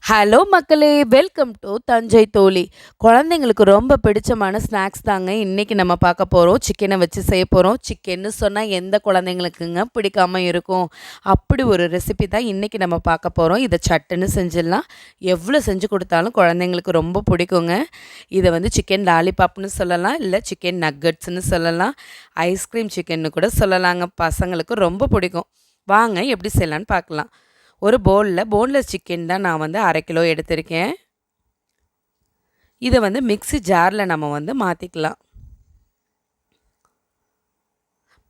Hello மக்களே. Welcome to Thanjai தோழி. குழந்தைங்களுக்கு ரொம்ப பிடிச்சமான ஸ்நாக்ஸ் தாங்க. இன்றைக்கி நம்ம பார்க்க போகிறோம் சிக்கனை வச்சு செய்ய போகிறோம் சிக்கன்னு சொன்னால் எந்த குழந்தைங்களுக்குங்க பிடிக்காம இருக்கும்? அப்படி ஒரு ரெசிபி தான் இன்றைக்கி நம்ம பார்க்க போகிறோம் இதை சட்டுன்னு செஞ்சிடலாம். எவ்வளோ செஞ்சு கொடுத்தாலும் குழந்தைங்களுக்கு ரொம்ப பிடிக்குங்க. இதை வந்து சிக்கன் லாலிபாப்னு சொல்லலாம். இல்லை சிக்கன் நக்கட்ஸ்னு சொல்லலாம். ஐஸ்கிரீம் சிக்கன்னு கூட சொல்லலாங்க. பசங்களுக்கு ரொம்ப பிடிக்கும். வாங்க எப்படி செய்யலான்னு பார்க்கலாம். ஒரு பவுலில் போன்லெஸ் சிக்கன் தான் நான் வந்து அரை கிலோ எடுத்திருக்கேன். இதை வந்து மிக்ஸி ஜாரில் நம்ம வந்து மாற்றிக்கலாம்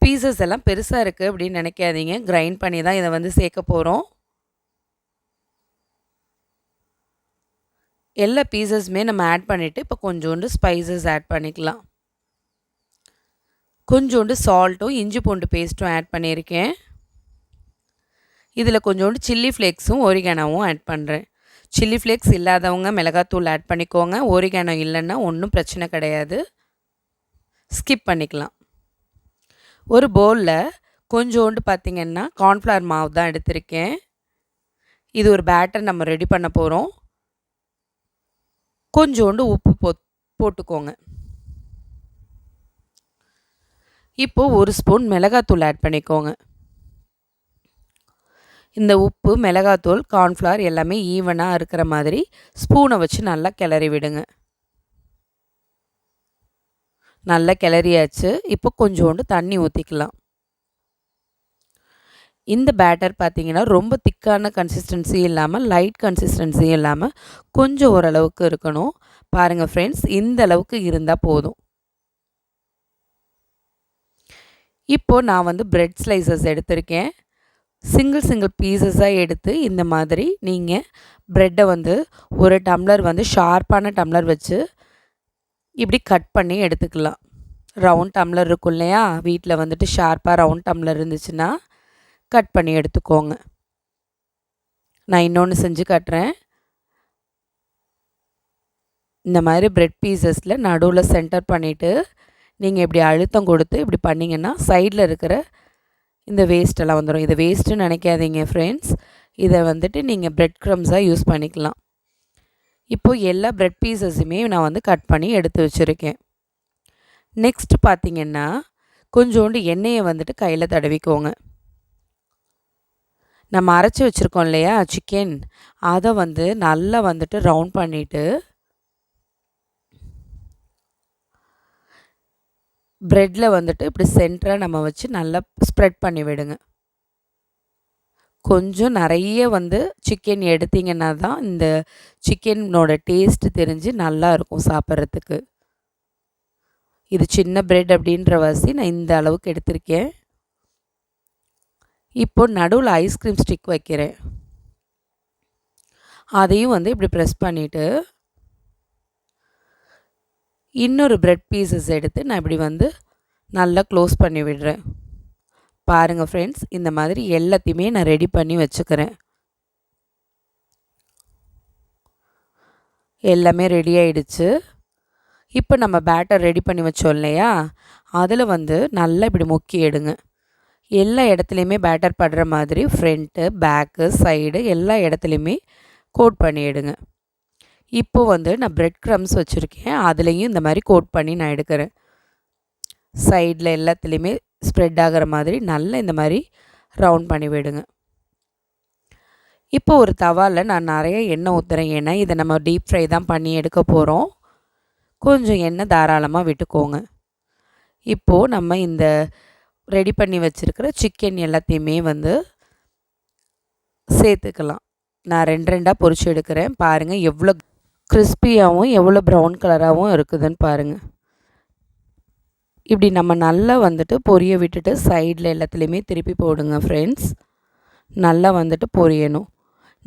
பீசஸ் எல்லாம் பெருசாக இருக்குது அப்படின்னு நினைக்காதீங்க. கிரைண்ட் பண்ணி தான் இதை வந்து சேர்க்க போகிறோம் எல்லா பீசஸுமே நம்ம ஆட் பண்ணிவிட்டு இப்போ கொஞ்சோண்டு ஸ்பைசஸ் ஆட் பண்ணிக்கலாம். கொஞ்சோண்டு சால்ட்டும் இஞ்சி பூண்டு பேஸ்ட்டும் ஆட் பண்ணியிருக்கேன். இதில் கொஞ்சோண்டு சில்லி ஃப்ளேக்ஸும் ஒரிகேனோவும் ஆட் பண்ணுறேன் சில்லி ஃப்ளேக்ஸ் இல்லாதவங்க மிளகாத்தூள் ஆட் பண்ணிக்கோங்க. ஒரிகேனோ இல்லைன்னா ஒன்றும் பிரச்சனை கிடையாது. ஸ்கிப் பண்ணிக்கலாம். ஒரு பவுலில் கொஞ்சோண்டு பார்த்திங்கன்னா கார்ன்ஃப்ளவர் மாவு தான் எடுத்திருக்கேன். இது ஒரு பேட்டர் நம்ம ரெடி பண்ண போகிறோம் கொஞ்சோண்டு உப்பு போ போட்டுக்கோங்க. இப்போது ஒரு ஸ்பூன் மிளகாத்தூள் ஆட் பண்ணிக்கோங்க. இந்த உப்பு மிளகாத்தூள் கார்ன்ஃப்ளவர் எல்லாமே ஈவனாக இருக்கிற மாதிரி ஸ்பூனை வச்சு நல்லா கிளறி விடுங்க. நல்லா கிளறியாச்சு. இப்போ கொஞ்சோண்டு தண்ணி ஊற்றிக்கலாம் இந்த பேட்டர் பார்த்திங்கன்னா ரொம்ப திக்கான கன்சிஸ்டன்சி இல்லாமல் லைட் கன்சிஸ்டன்சி இல்லாமல் கொஞ்சம் ஓரளவுக்கு இருக்கணும். பாருங்கள் ஃப்ரெண்ட்ஸ் இந்த அளவுக்கு இருந்தால் போதும். இப்போது நான் வந்து ப்ரெட் ஸ்லைசஸ் எடுத்திருக்கேன். சிங்கிள் சிங்கிள் பீசஸாக எடுத்து இந்த மாதிரி நீங்கள் ப்ரெட்டை வந்து ஒரு டம்ளர் வந்து ஷார்ப்பான டம்ளர் வச்சு இப்படி கட் பண்ணி எடுத்துக்கலாம். ரவுண்ட் டம்ளர் இருக்கும் இல்லையா? வீட்டில் வந்துட்டு ஷார்ப்பாக ரவுண்ட் டம்ளர் இருந்துச்சுன்னா கட் பண்ணி எடுத்துக்கோங்க. நான் இன்னொன்று செஞ்சு காட்டுறேன். இந்த மாதிரி ப்ரெட் பீசஸில் நடுவில் சென்டர் பண்ணிவிட்டு நீங்கள் இப்படி அழுத்தம் கொடுத்து இப்படி பண்ணிங்கன்னா சைடில் இருக்கிற இந்த வேஸ்ட்டெல்லாம் வந்துடும் இதை வேஸ்ட்டுன்னு நினைக்காதீங்க ஃப்ரெண்ட்ஸ் இதை வந்துட்டு நீங்கள் ப்ரெட் க்ரம்ஸாக யூஸ் பண்ணிக்கலாம். இப்போது எல்லா ப்ரெட் பீசஸுமே நான் வந்து கட் பண்ணி எடுத்து வச்சுருக்கேன். நெக்ஸ்ட் பார்த்திங்கன்னா கொஞ்சோண்டு எண்ணெயை வந்துட்டு கையில் தடவிக்கோங்க. நம்ம அரைச்சி வச்சுருக்கோம் இல்லையா சிக்கன் அதை வந்து நல்லா வந்துட்டு ரவுண்ட் பண்ணிவிட்டு ப்ரெட்டில் வந்துட்டு இப்படி சென்டராக நம்ம வச்சு நல்லா ஸ்ப்ரெட் பண்ணி விடுங்க. கொஞ்சம் நிறைய வந்து சிக்கன் எடுத்திங்கன்னா தான் இந்த சிக்கனோட டேஸ்ட்டு தெரிஞ்சு நல்லா இருக்கும் சாப்பிட்றதுக்கு. இது சின்ன ப்ரெட் அப்படின்ற வாசி நான் இந்த அளவுக்கு எடுத்திருக்கேன். இப்போ நடுவில் ஐஸ்கிரீம் ஸ்டிக் வைக்கிறேன். அதையும் வந்து இப்படி ப்ரெஸ் பண்ணிவிட்டு இன்னொரு ப்ரெட் பீசஸ் எடுத்து நான் இப்படி வந்து நல்லா க்ளோஸ் பண்ணி விடுறேன். பாருங்கள் ஃப்ரெண்ட்ஸ் இந்த மாதிரி எல்லாத்தையுமே நான் ரெடி பண்ணி வச்சுக்கிறேன். எல்லாமே ரெடி ஆயிடுச்சு. இப்போ நம்ம பேட்டர் ரெடி பண்ணி வச்சோம் இல்லையா? அதில் வந்து நல்லா இப்படி முக்கி எடுங்க. எல்லா இடத்துலையுமே பேட்டர் படுற மாதிரி ஃப்ரண்ட்டு பேக்கு சைடு எல்லா இடத்துலையுமே கோட் பண்ணி எடுங்க. இப்போது வந்து நான் ப்ரெட் க்ரம்ஸ் வச்சுருக்கேன். அதுலேயும் இந்த மாதிரி கோட் பண்ணி நான் எடுக்கிறேன். சைடில் எல்லாத்துலேயுமே ஸ்ப்ரெட் ஆகிற மாதிரி நல்லா இந்த மாதிரி ரவுண்ட் பண்ணி விடுங்க. இப்போ ஒரு தவாவில் நான் நிறைய எண்ணெய் ஊற்றுறேன் ஏன்னா இதை நம்ம டீப் ஃப்ரை தான் பண்ணி எடுக்க போகிறோம் கொஞ்சம் எண்ணெய் தாராளமாக விட்டுக்கோங்க. இப்போது நம்ம இந்த ரெடி பண்ணி வச்சுருக்கிற சிக்கன் எல்லாத்தையுமே வந்து சேர்த்துக்கலாம். நான் ரெண்டு ரெண்டாக பொறிச்சு எடுக்கிறேன். பாருங்கள் எவ்வளோ கிறிஸ்பியாகவும் எவ்வளோ ப்ரௌன் கலராகவும் இருக்குதுன்னு பாருங்கள் இப்படி நம்ம நல்லா வந்துட்டு பொரிய விட்டுட்டு சைடில் எல்லாத்துலேயுமே திருப்பி போடுங்க ஃப்ரெண்ட்ஸ் நல்லா வந்துட்டு பொரியணும்.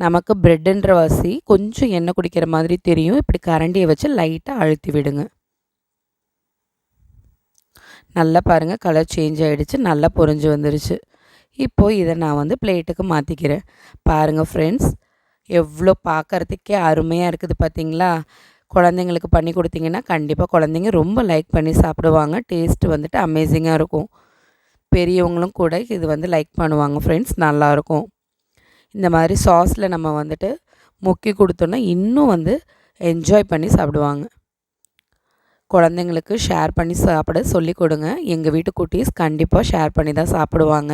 நமக்கு ப்ரெட்டுன்ற வாசி கொஞ்சம் எண்ணெய் குடிக்கிற மாதிரி தெரியும். இப்படி கரண்டியை வச்சு லைட்டாக அழுத்தி விடுங்க. நல்லா பாருங்கள் கலர் சேஞ்ச் ஆகிடுச்சு நல்லா பொரிஞ்சு வந்துருச்சு. இப்போது இதை நான் வந்து பிளேட்டுக்கு மாற்றிக்கிறேன் பாருங்கள் ஃப்ரெண்ட்ஸ் எவ்வளோ பார்க்குறதுக்கே அருமையாக இருக்குது பார்த்தீங்களா? குழந்தைங்களுக்கு பண்ணி கொடுத்தீங்கன்னா கண்டிப்பாக குழந்தைங்க ரொம்ப லைக் பண்ணி சாப்பிடுவாங்க. டேஸ்ட்டு வந்துட்டு அமேசிங்காக இருக்கும். பெரியவங்களும் கூட இது வந்து லைக் பண்ணுவாங்க ஃப்ரெண்ட்ஸ் நல்லாயிருக்கும் இந்த மாதிரி சாஸில் நம்ம வந்துட்டு முக்கி கொடுத்தோன்னா இன்னும் வந்து என்ஜாய் பண்ணி சாப்பிடுவாங்க. குழந்தைங்களுக்கு ஷேர் பண்ணி சாப்பிட சொல்லி கொடுங்க. எங்கள் வீட்டு குட்டீஸ் கண்டிப்பாக ஷேர் பண்ணி தான் சாப்பிடுவாங்க.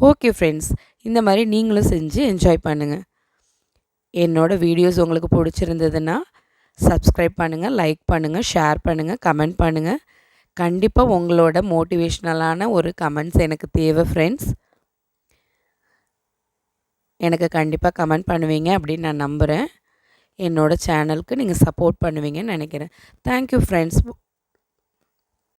ஓகே ஃப்ரெண்ட்ஸ் இந்த மாதிரி நீங்களும் செஞ்சு என்ஜாய் பண்ணுங்கள் என்னோடய வீடியோஸ் உங்களுக்கு பிடிச்சிருந்ததுன்னா சப்ஸ்கிரைப் பண்ணுங்கள் லைக் பண்ணுங்கள் ஷேர் பண்ணுங்கள் கமெண்ட் பண்ணுங்கள் கண்டிப்பாக உங்களோட மோட்டிவேஷ்னலான ஒரு கமெண்ட்ஸ் எனக்கு தேவை ஃப்ரெண்ட்ஸ் எனக்கு கண்டிப்பாக கமெண்ட் பண்ணுவீங்க அப்படின்னு நான் நம்புகிறேன் என்னோடய சேனலுக்கு நீங்கள் சப்போர்ட் பண்ணுவீங்கன்னு நினைக்கிறேன். Thank you friends